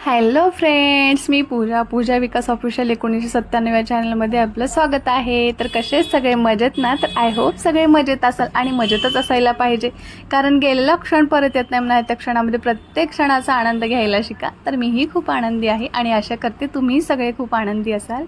Hello friends मी पूजा पूजा Vikas official एकोणीसशे सत्त्याण्णव या चॅनलमध्ये आपलं स्वागत आहे. तर कसे सगळे? मजेत ना? तर आय होप सगळे मजेत असाल आणि मजेतच असायला पाहिजे. कारण गेलेला क्षण परत येत नाही म्हणा त्या क्षणामध्ये प्रत्येक क्षणाचा आनंद घ्यायला शिका. तर मीही खूप आनंदी आहे आणि आशा करते तुम्ही सगळे खूप आनंदी असाल.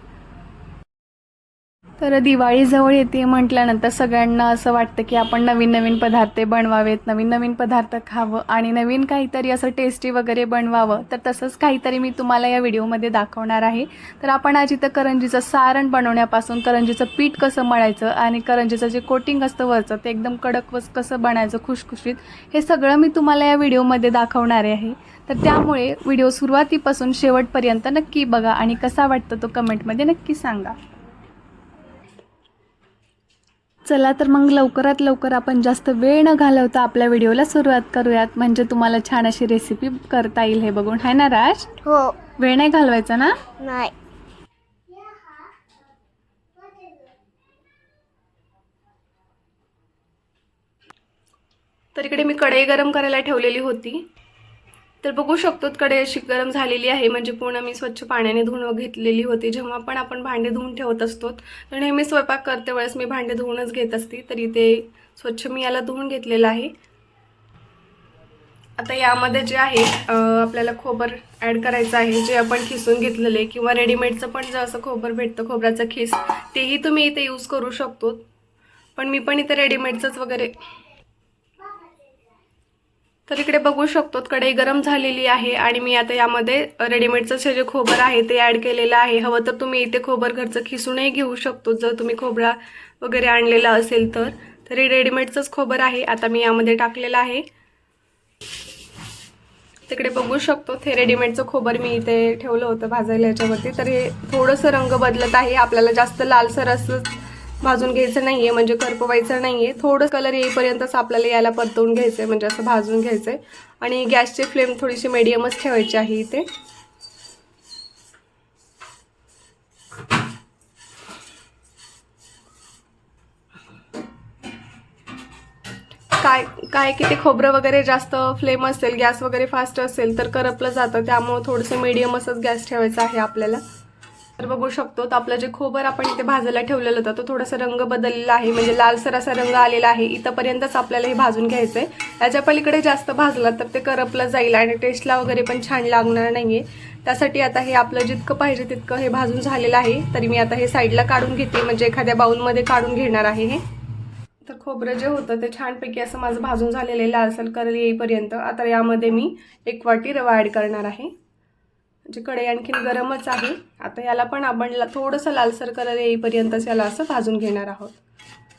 तर दिवाळीजवळ येते म्हटल्यानंतर सगळ्यांना असं वाटतं की आपण नवीन नवीन पदार्थ बनवावेत नवीन नवीन पदार्थ खावं आणि नवीन काहीतरी असं टेस्टी वगैरे बनवावं. तर तसंच काहीतरी मी तुम्हाला या व्हिडिओमध्ये दाखवणार आहे. तर आपण आज इथं करंजीचं सारण बनवण्यापासून करंजीचं पीठ कसं मळायचं आणि करंजीचं जे कोटिंग असतं वरचं ते एकदम कडक वस कसं बनायचं खुशखुशीत हे सगळं मी तुम्हाला या व्हिडिओमध्ये दाखवणार आहे. तर त्यामुळे व्हिडिओ सुरुवातीपासून शेवटपर्यंत नक्की बघा आणि कसा वाटतं तो कमेंटमध्ये नक्की सांगा. चला तर मग लवकरात लवकर आपण जास्त वेळ न घालवता आपल्या व्हिडिओला सुरुवात करूयात. म्हणजे तुम्हाला छान अशी रेसिपी करता येईल हे बघून. आहे ना राज? हो. वेळ नाही घालवायचा ना? नाही. तर इकडे मी कढई गरम करायला ठेवलेली होती. तर बघू शकतो कडे अशी गरम झालेली आहे. म्हणजे पूर्ण मी स्वच्छ पाण्याने धुणं घेतलेली होती. जेव्हा पण आपण भांडे धुवून ठेवत असतो तर नेहमी स्वयंपाक करते वेळेस मी भांडे धुवूनच घेत असते. तर इथे स्वच्छ मी याला धुवून घेतलेलं आहे. आता यामध्ये जे आहे आपल्याला खोबर ॲड करायचं आहे. जे आपण खिसून घेतलेलं आहे किंवा रेडीमेडचं पण जे असं खोबर भेटतं खोबऱ्याचं खिस तेही तुम्ही इथे यूज करू शकतो. पण मी पण इथे रेडीमेडचंच वगैरे तर इकडे बघू शकतो कढई गरम झालेली आहे आणि मी आता यामध्ये रेडीमेडचं जे जे खोबर आहे ते ॲड केलेलं आहे. हवं तर तुम्ही इथे खोबर घरचं खिसूनही घेऊ शकतो जर तुम्ही खोबरा वगैरे आणलेला असेल तर. तरी रेडीमेडचंच खोबर आहे आता मी यामध्ये टाकलेलं आहे. तिकडे बघू शकतो हे रेडीमेडचं खोबर मी इथे ठेवलं होतं भाजायला याच्यावरती. तर हे थोडंसं रंग बदलत आहे आपल्याला जास्त लालसर असं भाजून घ्यायचं नाही आहे म्हणजे करपवायचं नाही आहे थोडं कलर येईपर्यंतच आपल्याला याला परतवून घ्यायचं आहे म्हणजे असं भाजून घ्यायचं आहे आणि गॅसची फ्लेम थोडीशी मीडियमच ठेवायची आहे इथे. काय काय की ते खोबरं वगैरे जास्त फ्लेम असेल गॅस वगैरे फास्ट असेल तर करपलं जातं. त्यामुळं थोडंसं मिडियम असंच गॅस ठेवायचा आहे आपल्याला. तर बघू शकतो. तर आपलं जे खोबर आपण इथे भाजायला ठेवलेलं होतं तो थोडासा रंग बदललेला आहे. म्हणजे लालसर असा रंग आलेला आहे. इथंपर्यंतच आपल्याला हे भाजून घ्यायचं आहे त्याच्या पलीकडे जास्त भाजला तर ते करपलं जाईल आणि टेस्टला वगैरे पण छान लागणार नाही आहे त्यासाठी आता हे आपलं जितकं पाहिजे तितकं हे भाजून झालेलं आहे. तरी मी आता हे साईडला काढून घेते. म्हणजे एखाद्या बाऊलमध्ये काढून घेणार आहे हे. तर खोबरं जे होतं ते छानपैकी असं माझं भाजून झालेलं आहे. लालसर कर येईपर्यंत. आता यामध्ये मी एक वाटी रवा ॲड करणार आहे. म्हणजे कढई आणखीन गरमच आहे. आता याला पण आपण थोडंसं लालसर कलर येईपर्यंतच याला असं भाजून घेणार आहोत.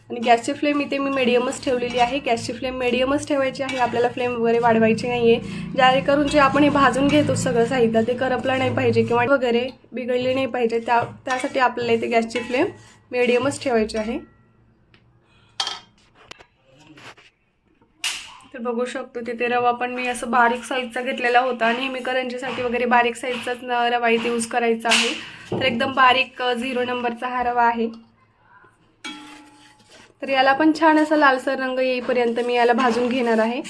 आणि गॅसची फ्लेम इथे मी मिडियमच ठेवलेली आहे. गॅसची फ्लेम मिडियमच ठेवायची आहे. आपल्याला फ्लेम वगैरे वाढवायची नाही आहे जेणेकरून जे आपण हे भाजून घेतो सगळं साहित्य ते करपलं नाही पाहिजे किंवा वगैरे बिघडले नाही पाहिजे. त्या त्यासाठी आपल्याला इथे गॅसची फ्लेम मिडियमच ठेवायची आहे. तर बघू शकतो. तिथे रवा पण मी असं बारीक साईजचा घेतलेला होता. नेहमी करंजीसाठी वगैरे बारीक साईजचाच रवा इथे यूज करायचा आहे. तर एकदम बारीक झिरो नंबरचा हा रवा आहे. तर याला पण छान असा लालसर रंग येईपर्यंत मी याला भाजून घेणार आहे.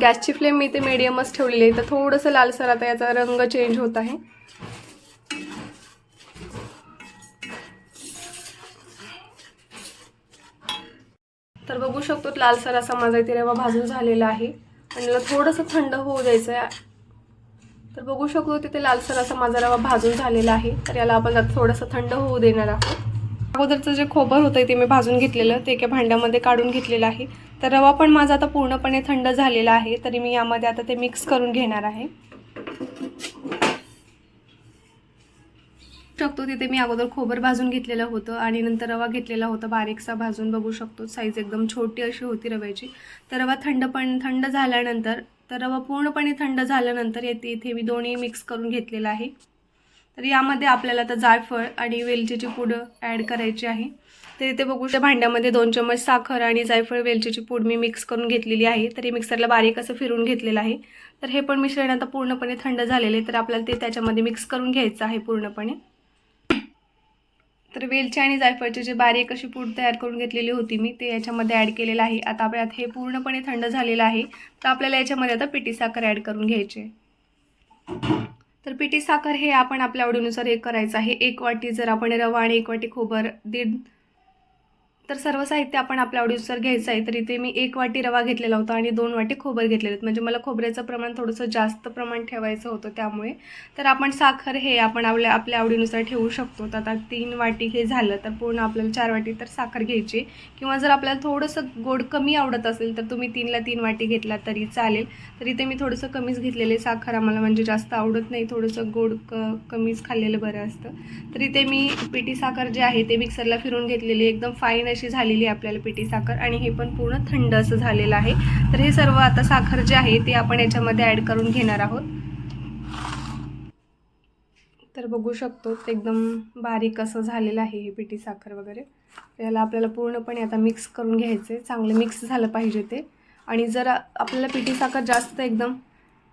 गॅसची फ्लेम मी इथे मीडियमच ठेवलेली आहे. तर थोडंसं लालसर आता याचा रंग चेंज होत आहे. शकतो. लालसर असा माझा इथे रवा भाजून झालेला आहे. आणि याला थोडंसं थंड होऊ द्यायचं आहे तर बघू शकतो तिथे लालसर असा माझा रवा भाजून झालेला आहे. तर याला आपण आता थोडंसं थंड होऊ देणार आहोत. अगोदरचं जे खोबर होतं ते मी भाजून घेतलेलं ते एका भांड्यामध्ये काढून घेतलेलं आहे. तर रवा पण माझा आता पूर्णपणे थंड झालेला आहे. तरी मी यामध्ये आता ते मिक्स करून घेणार आहे. शकतो तिथे मी अगोदर खोबर भाजून घेतलेलं होतं आणि नंतर रवा घेतलेला होता. बारीकसा भाजून बघू शकतो. साईज एकदम छोटी अशी होती रव्याची. तर रवा थंड पण थंड झाल्यानंतर तर रवा पूर्णपणे थंड झाल्यानंतर येते. इथे मी दोन्ही मिक्स करून घेतलेलं आहे. तर यामध्ये आपल्याला आता जायफळ आणि वेलचीची पूड ॲड करायची आहे. तर इथे बघू त्या भांड्यामध्ये दोन चम्मच साखर आणि जायफळ वेलचीची पूड मी मिक्स करून घेतलेली आहे. तर हे मिक्सरला बारीक असं फिरून घेतलेलं आहे. तर हे पण मिश्रण आता पूर्णपणे थंड झालेले तर आपल्याला ते त्याच्यामध्ये मिक्स करून घ्यायचं आहे पूर्णपणे. तर वेलची आणि जायफळची जे बारीक अशी पूड तयार करून घेतलेली होती मी ते याच्यामध्ये ॲड केलेलं आहे. आता आपल्यात हे पूर्णपणे थंड झालेलं आहे तर आपल्याला याच्यामध्ये आता पिठी साखर ॲड करून घ्यायची तर पिठी साखर हे आपण आपल्या आवडीनुसार हे करायचं आहे. एक वाटी जर आपण रवा आणि एक वाटी खोबर दीड तर सर्व साहित्य आपण आपल्या आवडीनुसार घ्यायचं आहे. तर इथे मी एक वाटी रवा घेतलेला होता आणि दोन वाटी खोबर घेतलेले होतं म्हणजे मला खोबऱ्याचं प्रमाण थोडंसं जास्त प्रमाण ठेवायचं होतं त्यामुळे. तर आपण साखर हे आपण आपल्या आपल्या आवडीनुसार ठेवू शकतो. तर आता तीन वाटी हे झालं तर पूर्ण आपल्याला चार वाटी तर साखर घ्यायची. किंवा जर आपल्याला थोडंसं गोड कमी आवडत असेल तर तुम्ही तीनला तीन वाटी घेतला तरी चालेल. तर इथे मी थोडंसं कमीच घेतलेले साखर आम्हाला म्हणजे जास्त आवडत नाही. थोडंसं गोड क कमीच खाल्लेलं बरं असतं. तर इथे मी पिठी साखर जे आहे ते मिक्सरला फिरून घेतलेली एकदम फाईन अशी झालेली आहे आपल्याला पिठी साखर आणि हे पण पूर्ण थंड असं झालेलं आहे. तर हे सर्व आता साखर जे आहे ते आपण याच्यामध्ये ॲड करून घेणार आहोत. तर बघू शकतो एकदम बारीक असं झालेलं आहे हे पिठी साखर वगैरे. याला आपल्याला पूर्णपणे आता मिक्स करून घ्यायचे चांगलं मिक्स झालं पाहिजे ते. आणि जर आपल्याला पिठी साखर जास्त एकदम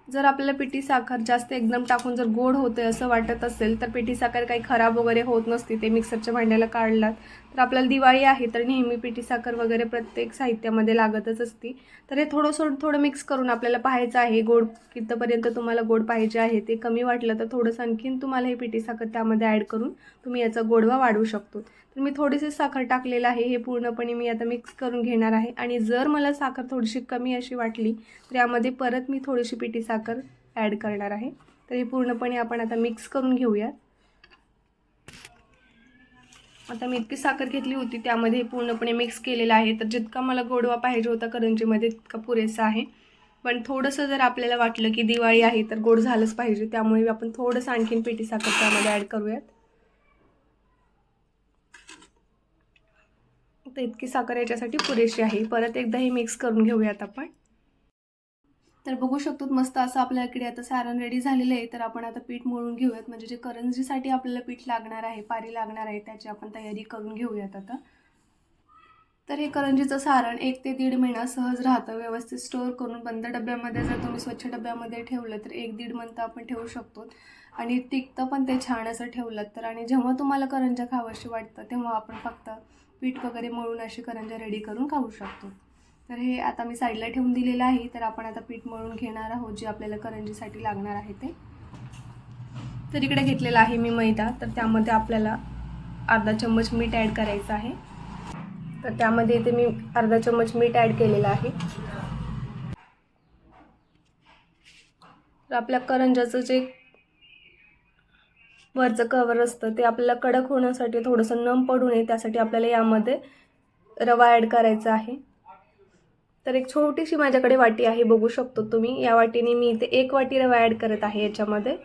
जर आपल्याला पिठी साखर जास्त एकदम टाकून जर गोड होते असं वाटत असेल तर पिठी साखर काही खराब वगैरे होत नसते ते मिक्सरच्या भांड्याला काढलात तर आपल्याला दिवाळी आहे तर नेहमी पिठी साखर वगैरे प्रत्येक साहित्यामध्ये लागतच असते. तर हे थोडंसं थोडं मिक्स करून आपल्याला पाहायचं आहे गोड कितपर्यंत तुम्हाला गोड पाहिजे आहे ते कमी वाटलं तर थोडंसं आणखीन तुम्हाला हे पिठी साखर त्यामध्ये ॲड करून तुम्ही याचा गोडवा वाढवू शकतो. तर मी थोडीशी साखर टाकलेलं आहे हे पूर्णपणे मी आता मिक्स करून घेणार आहे. आणि जर मला साखर थोडीशी कमी अशी वाटली तर यामध्ये परत मी थोडीशी पिठी साखर ॲड करणार आहे. तर हे पूर्णपणे आपण आता मिक्स करून घेऊयात. आता मी इतकी साखर घेतली होती त्यामध्ये पूर्णपणे मिक्स केलेलं आहे. तर जितका मला गोडवा पाहिजे होता करंजीमध्ये तितका पुरेसा आहे. पण थोडंसं जर आपल्याला वाटलं की दिवाळी आहे तर गोड झालंच पाहिजे. त्यामुळे आपण थोडंसं आणखीन पेटी साखर त्यामध्ये ॲड करूयात. तर इतकी साखर याच्यासाठी पुरेशी आहे. परत एकदा हे मिक्स करून घेऊयात आपण. तर बघू शकतो मस्त असं आपल्याकडे आता सारण रेडी झालेलं आहे. तर आपण आता पीठ मळून घेऊयात. म्हणजे जे करंजीसाठी आपल्याला पीठ लागणार आहे पारी लागणार आहे त्याची आपण तयारी करून घेऊयात आता. तर हे करंजीचं सारण एक ते दीड महिना सहज राहतं. व्यवस्थित स्टोअर करून बंद डब्यामध्ये जर तुम्ही स्वच्छ डब्यामध्ये ठेवलं तर एक दीड मंथ आपण ठेवू शकतो. आणि टिकतं पण ते छान असं ठेवलं तर. आणि जेव्हा तुम्हाला करंजा खावंशी वाटतं तेव्हा आपण फक्त पीठ वगैरे मळून अशी करंजा रेडी करून खाऊ शकतो. तर हे आता मी साईडला ठेवून दिलेलं आहे. तर आपण आता पीठ मळून घेणार आहोत. जे आपल्याला करंजीसाठी लागणार आहे ते. तर इकडे घेतलेलं आहे मी मैदा. तर त्यामध्ये आपल्याला अर्धा चम्मच मीठ ॲड करायचं आहे. तर त्यामध्ये इथे मी अर्धा चम्मच मीठ ॲड केलेलं आहे. तर आपल्या करंजाचं जे वरचं कवर असतं ते आपल्याला कडक होण्यासाठी थोडंसं नम पडू नये त्यासाठी आपल्याला यामध्ये रवा ॲड करायचा आहे. तर एक छोटीशी माझ्याकडे वाटी आहे बघू शकतो तुम्ही. या वाटीने मी इथे एक वाटी रवा ॲड करत आहे याच्यामध्ये.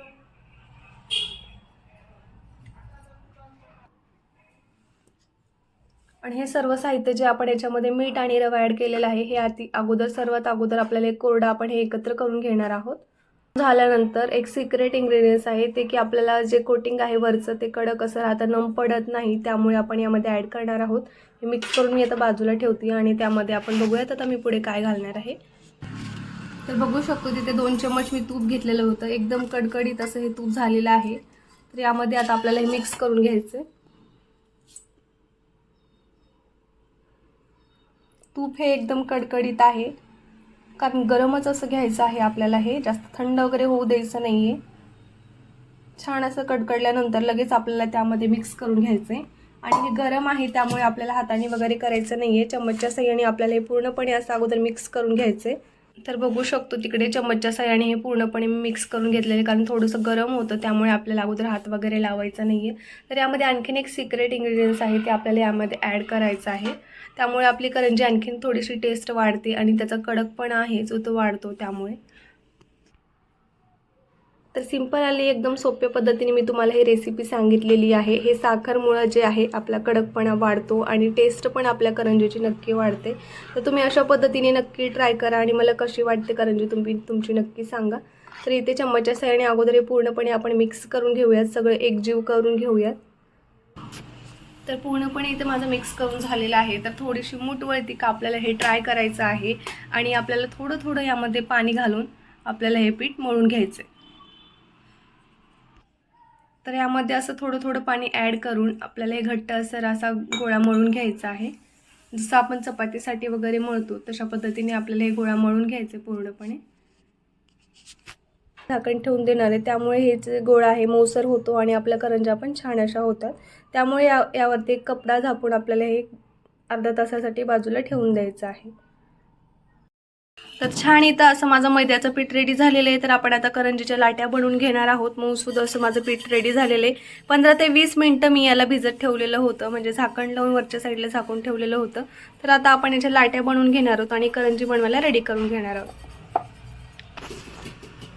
आणि हे सर्व साहित्य जे आपण याच्यामध्ये मीठ आणि रवा ॲड केलेलं आहे हे आधी अगोदर सर्वात अगोदर आपल्याला एक कोरडा आपण हे एकत्र करून घेणार आहोत. झाल्यानंतर एक सिक्रेट इंग्रेडियंट्स आहे ते की आपल्याला जे कोटिंग आहे वरचं ते कडक असं राहतं नम पडत नाही त्यामुळे आपण यामध्ये ॲड करणार आहोत. हे मिक्स करून मी आता बाजूला ठेवते आणि त्यामध्ये आपण बघूयात आता मी पुढे काय घालणार आहे. तर बघू शकतो तिथे दोन चम्मच मी तूप घेतलेलं होतं एकदम कडकडीत असं हे तूप झालेलं आहे. तर यामध्ये आता आपल्याला हे मिक्स करून घ्यायचं तूप हे एकदम कडकडीत आहे. कारण गरमच असं घ्यायचं आहे आपल्याला हे. जास्त थंड वगैरे होऊ द्यायचं नाही आहे छान असं कडकडल्यानंतर लगेच आपल्याला त्यामध्ये मिक्स करून घ्यायचं आहे आणि हे गरम आहे त्यामुळे आपल्याला हाताने वगैरे करायचं नाही आहे चम्मचच्या सह्याने आपल्याला हे पूर्णपणे असं अगोदर मिक्स करून घ्यायचं आहे तर बघू शकतो तिकडे चम्मचच्या सहाय्याने हे पूर्णपणे मिक्स करून घेतलेले कारण थोडंसं गरम होतं त्यामुळे आपल्याला अगोदर हात वगैरे लावायचा नाही आहे तर यामध्ये आणखीन एक सिक्रेट इंग्रेडियंट्स आहे ते आपल्याला यामध्ये ॲड करायचं आहे. त्यामुळे आपली करंजी आणखीन थोडीशी टेस्ट वाढते आणि त्याचा कडकपणा आहे जो तो वाढतो त्यामुळे. तर सिंपल आली एकदम सोप्या पद्धतीने मी तुम्हाला ही रेसिपी सांगितलेली आहे. हे साखरमुळं जे आहे आपला कडकपणा वाढतो आणि टेस्ट पण आपल्या करंजीची नक्की वाढते. तर तुम्ही अशा पद्धतीने नक्की ट्राय करा आणि मला कशी वाटते करंजी तुम्ही तुमची नक्की सांगा. तर इथे चम्मचच्या सहाय्याने अगोदर हे पूर्णपणे आपण मिक्स करून घेऊयात. सगळं एकजीव करून घेऊयात. तर पूर्णपणे इथे माझं मिक्स करून झालेलं आहे. तर थोडीशी मूठवरती का आपल्याला हे ट्राय करायचं आहे आणि आपल्याला थोडं थोडं यामध्ये पाणी घालून आपल्याला हे पीठ मळून घ्यायचं आहे तर यामध्ये असं थोडं थोडं पाणी ॲड करून आपल्याला हे घट्ट असं असा गोळा मळून घ्यायचा आहे. जसं आपण चपातीसाठी वगैरे मळतो तशा पद्धतीने आपल्याला हे गोळा मळून घ्यायचे पूर्णपणे. झाकण ठेवून देणार आहे. त्यामुळे हे जे गोळा आहे मऊसर होतो आणि आपल्या करंजा पण छान अशा होतात. त्यामुळे या यावरती कपडा झापून आपल्याला हे अर्धा तासासाठी बाजूला ठेवून द्यायचं आहे. तर छान इथं असं माझं मैद्याचं पीठ रेडी झालेलं आहे. तर आपण आता करंजीच्या लाट्या बनवून घेणार आहोत. मऊसूद असं माझं पीठ रेडी झालेलं आहे. पंधरा ते वीस मिनटं मी याला भिजत ठेवलेलं होतं. म्हणजे झाकण लावून वरच्या साईडला झाकून ठेवलेलं होतं. तर आता आपण याच्या लाट्या बनवून घेणार आहोत आणि करंजी बनवायला रेडी करून घेणार आहोत.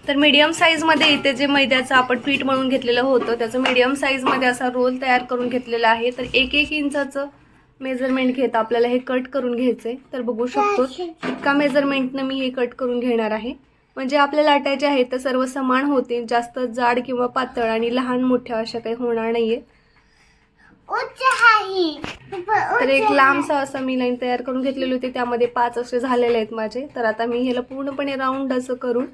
तर मीडियम साईजमध्ये इथे जे मैद्याचं आपण पीठ म्हणून घेतलेलं होतं त्याचं मीडियम साईजमध्ये असा रोल तयार करून घेतलेला आहे. तर एक एक इंचाचं मेजरमेंट घेत आपल्याला हे कट करून घ्यायचं आहे तर बघू शकतो इतका मेजरमेंटनं मी हे कट करून घेणार आहे. म्हणजे आपल्या लाट्या ज्या आहेत त्या सर्व समान होतील. जास्त जाड किंवा पातळ आणि लहान मोठ्या अशा काही होणार नाहीये. तर एक लांबसा असं मी लाईन तयार करून घेतलेली होती. त्यामध्ये पाच असे झालेले आहेत माझे. तर आता मी ह्याला पूर्णपणे राऊंड असं करून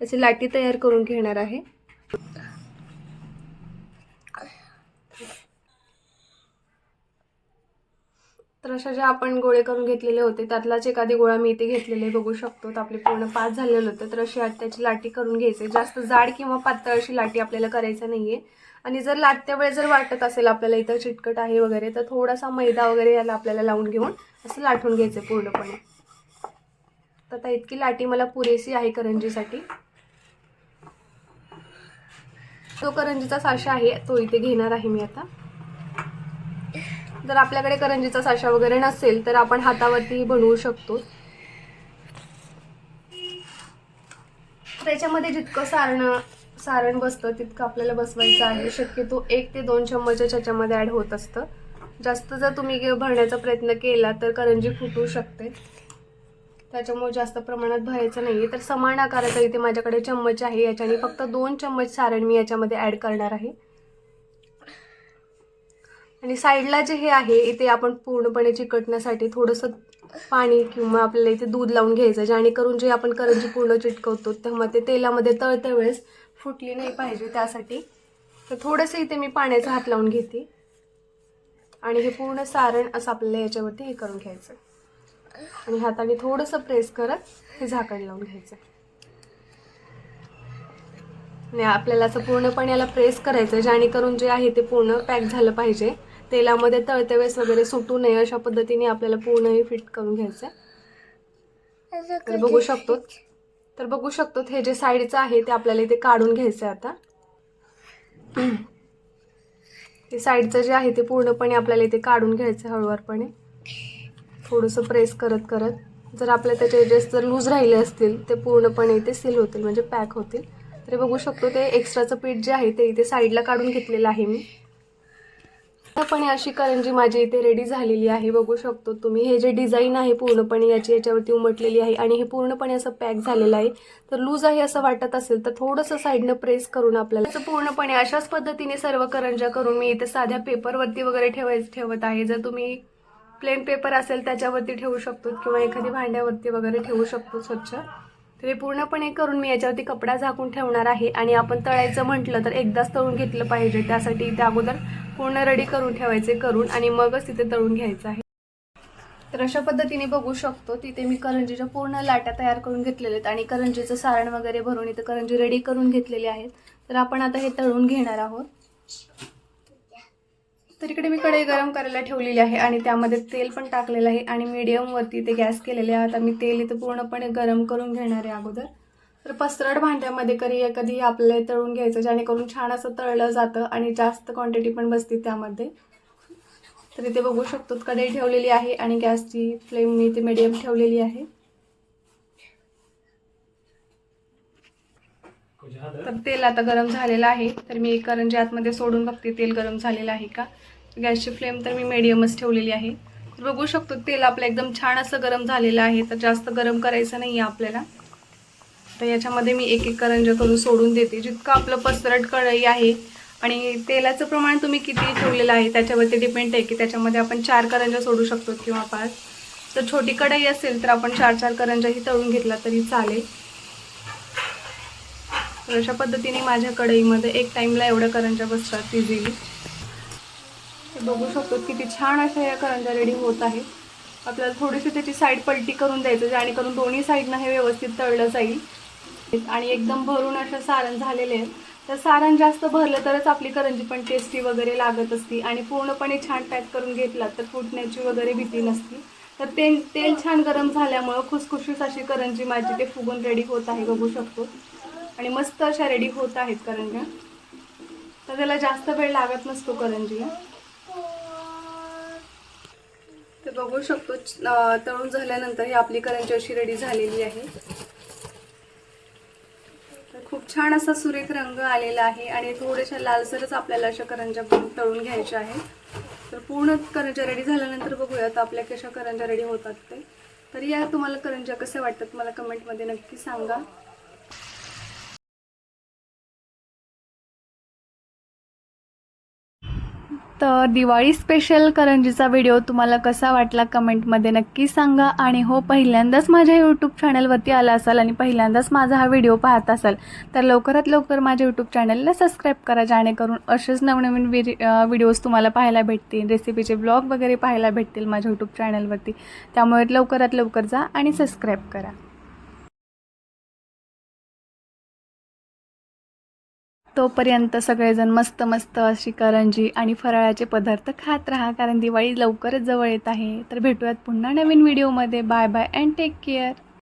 असे लाटी तयार करून घेणार आहे. तर अशा ज्या आपण गोळे करून घेतलेले होते त्यातलाच एखादी गोळा मी इथे घेतलेले बघू शकतो. तर आपले पूर्ण पाच झालेले होते तर अशी आत त्याची लाटी करून घ्यायचे जास्त जाड किंवा पातळ अशी लाटी आपल्याला करायचं नाहीये. आणि जर लाटत्या वेळेस जर वाटत असेल आपल्याला इथं चिटकट आहे वगैरे तर थोडासा मैदा वगैरे याला आपल्याला लावून घेऊन असं लाटून घ्यायचं पूर्णपणे. तर आता इतकी लाटी मला पुरेशी आहे करंजीसाठी. तो करंजीचा साशा आहे तो इथे घेणार आहे मी आता. जर आपल्याकडे करंजीचा साशा वगैरे नसेल तर आपण हातावरती बनवू शकतो. त्याच्यामध्ये जितकं सारण सारण बसतं तितकं आपल्याला बसवायचं आहे. शक्यतो एक ते दोन चम्मचच ह्याच्यामध्ये ॲड होत असतं. जास्त जर तुम्ही भरण्याचा प्रयत्न केला तर करंजी फुटू शकते. त्याच्यामुळे जास्त प्रमाणात भरायचं नाही आहे तर समान आकाराचा इथे माझ्याकडे चम्मच आहे. याच्याने फक्त दोन चम्मच सारण मी याच्यामध्ये ॲड करणार आहे. आणि साईडला जे हे आहे इथे आपण पूर्णपणे चिकटण्यासाठी थोडंसं पाणी किंवा आपल्याला इथे दूध लावून घ्यायचं जेणेकरून जे आपण करंजी पूर्ण चिटकवतो तेव्हा ते तेलामध्ये तळत्या वेळेस फुटली नाही पाहिजे त्यासाठी. तर थोडंसं इथे मी पाण्याचा हात लावून घेते. आणि हे पूर्ण सारण असं आपल्याला याच्यावरती हे करून घ्यायचं आणि हाताने थोडंसं प्रेस करत हे झाकण लावून घ्यायचं. आणि आपल्याला असं पूर्णपणे याला प्रेस करायचं जेणेकरून जे आहे ते पूर्ण पॅक झालं पाहिजे. तेलामध्ये तळतेवेस वगैरे सुटू नये अशा पद्धतीने आपल्याला पूर्ण हे फिट करून घ्यायचं तर बघू शकतो तर बघू शकतो हे जे साईडचं आहे ते आपल्याला इथे काढून घ्यायचं आहे आता. ते साईडचं जे आहे ते पूर्णपणे आपल्याला इथे काढून घ्यायचं हळूवारपणे. थोडंसं प्रेस करत करत. जर आपल्या त्याचे एजेस जर लूज राहिले असतील ते पूर्णपणे इथे सील होतील म्हणजे पॅक होतील. तरी बघू शकतो ते एक्स्ट्राचं पीठ जे आहे ते इथे साईडला काढून घेतलेलं आहे मी. पूर्णपणे अशी करंजी माझी इथे रेडी झालेली आहे. बघू शकतो तुम्ही. हे जे डिझाईन आहे पूर्णपणे याची याच्यावरती उमटलेली आहे आणि हे पूर्णपणे असं पॅक झालेलं आहे. तर लूज आहे असं वाटत असेल तर थोडंसं साईडनं प्रेस करून आपल्याला असं पूर्णपणे अशाच पद्धतीने सर्व करंजा करून मी इथे साध्या पेपरवरती वगैरे ठेवाय ठेवत आहे. जर तुम्ही प्लेन पेपर असेल त्याच्यावरती ठेवू शकतो किंवा एखादी भांड्यावरती वगैरे ठेवू शकतो स्वच्छ. तर हे पूर्णपणे करून मी याच्यावरती कपडा झाकून ठेवणार आहे आणि आपण तळायचं म्हटलं तर एकदाच तळून घेतलं पाहिजे. त्यासाठी त्या अगोदर पूर्ण रेडी करून ठेवायचे करून आणि मगच तिथे तळून घ्यायचं आहे. तर अशा पद्धतीने बघू शकतो तिथे मी करंजीच्या पूर्ण लाट्या तयार करून घेतलेल्या आहेत आणि करंजीचं सारण वगैरे भरून इथं करंजी रेडी करून घेतलेली आहेत. तर आपण आता हे तळून घेणार आहोत. तर इकडे मी कढई गरम करायला ठेवलेली आहे आणि त्यामध्ये तेल पण टाकलेलं आहे आणि मीडियमवरती ते गॅस केलेले आहे. आता मी तेल इथं पूर्णपणे गरम करून घेणार आहे अगोदर. तर पसरट भांड्यामध्ये कधी कधी आपल्याला तळून घ्यायचं जेणेकरून छान असं तळलं जातं आणि जास्त क्वांटिटी पण बसते त्यामध्ये. तर इथे बघू शकतो कढई ठेवलेली आहे आणि गॅसची फ्लेम मी इथे मीडियम ठेवलेली आहे. तर तेल आता गरम झालेलं आहे. तर मी एक करंजी आतमध्ये सोडून बघते तेल गरम झालेलं आहे का? गॅसची फ्लेम तर मी मीडियमच ठेवलेली आहे. तर बघू शकतो तेल आपलं एकदम छान असं गरम झालेलं आहे. तर जास्त गरम करायचं नाही आहे आपल्याला. तर याच्यामध्ये मी एक एक करंजा करून सोडून देते. जितकं आपलं पसरट कढई आहे आणि तेलाचं प्रमाण तुम्ही किती ठेवलेलं आहे त्याच्यावरती डिपेंड आहे की त्याच्यामध्ये आपण चार करंजा सोडू शकतो किंवा पाच. जर छोटी कढई असेल तर आपण चार चार करंजाही तळून घेतला तरी चालेल. तर अशा पद्धतीने माझ्या कढईमध्ये एक टाईमला एवढ्या करंज्या बसतात इझिली बघू शकतो किती छान अशा या करंजा रेडी होत आहे आपल्याला थोडीशी त्याची साईड पलटी करून द्यायचं जेणेकरून दोन्ही साईडनं हे व्यवस्थित तळलं जाईल. आणि एकदम भरून असं सारण झालेले आहे तर सारण जास्त भरलं तरच आपली करंजी पण टेस्टी वगैरे लागत असती. आणि पूर्णपणे छान पॅक करून घेतला तर फुटण्याची वगैरे भीती नसती. तर तेल तेल छान गरम झाल्यामुळं खुसखुशीस अशी करंजी माझी ते फुगून रेडी होत आहे बघू शकतो. आणि मस्त अशा रेडी होत आहेत करंज्या. तर त्याला जास्त वेळ लागत नसतो करंजीला तर बघू शकतो तळून झाल्यानंतर ही आपली करंजी अशी रेडी झालेली आहे. तर खूप छान असा सुरेख रंग आलेला आहे आणि थोड्याशा लालसरच आपल्याला अशा करंज्या तळून घ्यायच्या आहेत. तर पूर्ण करंज्या रेडी झाल्यानंतर बघूयात आपल्या कशा करंज्या रेडी होतात ते. तर या तुम्हाला करंजा कसे वाटतात मला कमेंटमध्ये नक्की सांगा. तर दिवाळी स्पेशल करंजीचा व्हिडिओ तुम्हाला कसा वाटला कमेंटमध्ये नक्की सांगा. आणि हो पहिल्यांदाच माझ्या यूट्यूब चॅनलवरती आला असाल आणि पहिल्यांदाच माझा हा व्हिडिओ पाहत असाल तर लवकरात लवकर माझ्या यूट्यूब चॅनलला सबस्क्राईब करा जेणेकरून असेच नवनवीन विरी व्हिडिओज तुम्हाला पाहायला भेटतील रेसिपीचे ब्लॉग वगैरे पाहायला भेटतील माझ्या यूट्यूब चॅनलवरती त्यामुळे लवकरात लवकर जा आणि सबस्क्राईब करा. तोपर्यंत सगळेजण मस्त मस्त अशी करंजी आणि फराळाचे पदार्थ खात राहा कारण दिवाळी लवकरच जवळ येत आहे. तर भेटूयात पुन्हा नवीन व्हिडिओमध्ये bye bye and take care